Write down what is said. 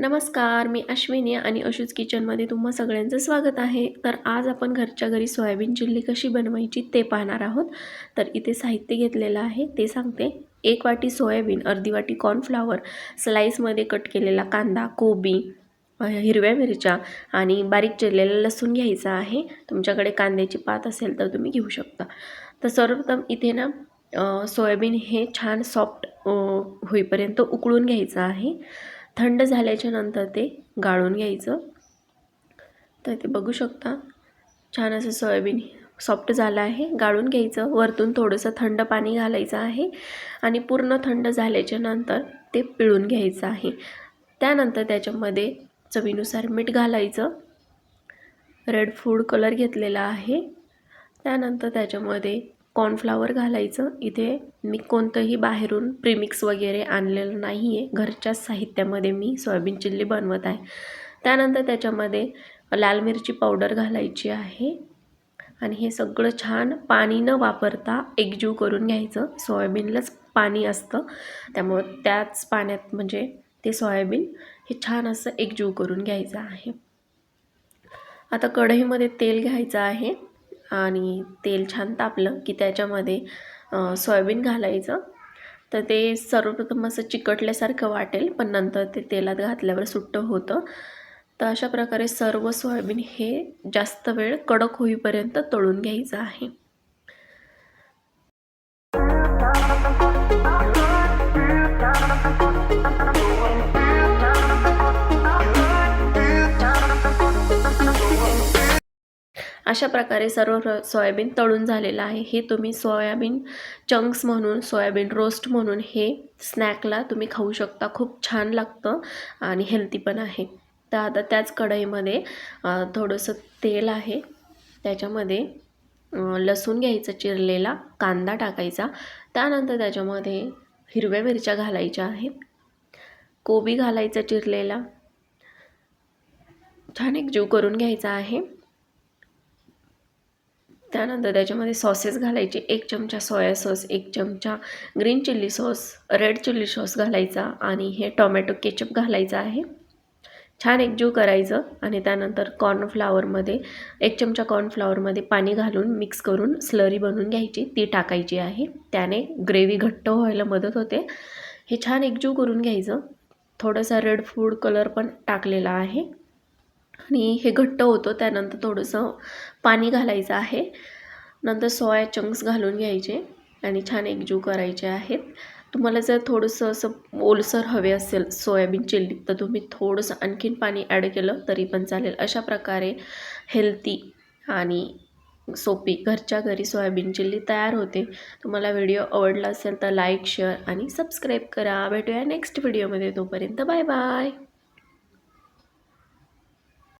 नमस्कार मी अश्विनी आणि अशूज किचनमध्ये तुम्हा सगळ्यांचं स्वागत आहे. तर आज आपण घरच्या घरी सोयाबीन चिल्ली कशी बनवायची ते पाहणार आहोत. तर इथे साहित्य घेतलेलं आहे. ते सांगते. एक वाटी सोयाबीन अर्धी वाटी कॉर्नफ्लावर स्लाईसमध्ये कट केलेला कांदा कोबी हिरव्या मिरच्या आणि बारीक चिरलेला लसूण घ्यायचा आहे. तुमच्याकडे कांद्याची पात असेल तर तुम्ही घेऊ शकता. तर सर्वप्रथम इथे ना सोयाबीन हे छान सॉफ्ट होईपर्यंत उकळून घ्यायचं आहे. थंड झाल्याच्यानंतर ते गाळून घ्यायचं. तर ते बघू शकता. छान असं सोयाबीन सॉफ्ट झालं आहे गाळून घ्यायचं. वरतून थोडंसं थंड पाणी घालायचं आहे आणि पूर्ण थंड झाल्याच्यानंतर ते पिळून घ्यायचं आहे. त्यानंतर त्याच्यामध्ये चवीनुसार मीठ घालायचं. रेड फूड कलर घेतलेला आहे. त्यानंतर त्याच्यामध्ये कॉर्नफ्लावर घालायचं. इथे मी कोणतंही बाहेरून प्रीमिक्स वगैरे आणलेलं नाही आहे घरच्याच साहित्यामध्ये मी सोयाबीन चिल्ली बनवत आहे. त्यानंतर त्याच्यामध्ये लाल मिरची पावडर घालायची आहे. आणि हे सगळं छान पाणी न वापरता एकजीव करून घ्यायचं. सोयाबीनलाच पाणी असतं. त्यामुळं त्याच पाण्यात म्हणजे ते सोयाबीन हे छान असं एकजीव करून घ्यायचं आहे. आता कढईमध्ये तेल घ्यायचं आहे. आणि तेल छान तापलं की त्याच्यामध्ये सोयाबीन घालायचं. तर ते सर्वप्रथम असं चिकटल्यासारखं वाटेल पण नंतर ते तेलात घातल्यावर सुट्टं होतं. तर अशा प्रकारे सर्व सोयाबीन हे जास्त वेळ कडक होईपर्यंत तळून घ्यायचं आहे. अशा प्रकारे सर्व र- सोयाबीन तळून झालेलं आहे. हे तुम्ही सोयाबीन चंक्स म्हणून सोयाबीन रोस्ट म्हणून हे स्नॅकला तुम्ही खाऊ शकता. खूप छान लागतं आणि हेल्दी पण आहे. तर आता त्याच कढईमध्ये थोडंसं तेल आहे. त्याच्यामध्ये लसूण घ्यायचं चिरलेला कांदा टाकायचा. त्यानंतर त्याच्यामध्ये हिरव्या मिरच्या घालायच्या आहेत. कोबी घालायचा चिरलेला. छान एक जीव करून घ्यायचा आहे. त्यानंतर त्याच्यामध्ये सॉसेस घालायचे. एक चमचा सोया सॉस एक चमचा green chilli sauce red chilli sauce घालायचा आणि हे टोमॅटो केचप घालायचं आहे. छान एकजीव करायचं आणि त्यानंतर कॉर्नफ्लावरमध्ये एक चमचा कॉर्नफ्लावरमध्ये पाणी घालून मिक्स करून स्लरी बनवून घ्यायची. ती टाकायची आहे. त्याने ग्रेव्ही घट्ट व्हायला मदत होते. हे छान एकजीव करून घ्यायचं. थोडासा रेड फूड कलर पण टाकलेला आहे. आणि हे घट्ट होतं त्यानंतर थोडंसं पाणी घालायचं आहे. नंतर सोया चंक्स घालून घ्यायचे आणि छान एकजीव करायचे आहेत. तुम्हाला जर थोडंसं असं ओलसर हवे असेल सोयाबीन चिल्ली तर तुम्ही थोडंसं आणखीन पाणी ॲड केलं तरी पण चालेल. अशा प्रकारे हेल्दी आणि सोपी घरच्या घरी सोयाबीन चिल्ली तयार होते. तुम्हाला व्हिडिओ आवडला असेल तर लाईक शेअर आणि सबस्क्राईब करा. भेटूया नेक्स्ट व्हिडिओमध्ये तोपर्यंत बाय बाय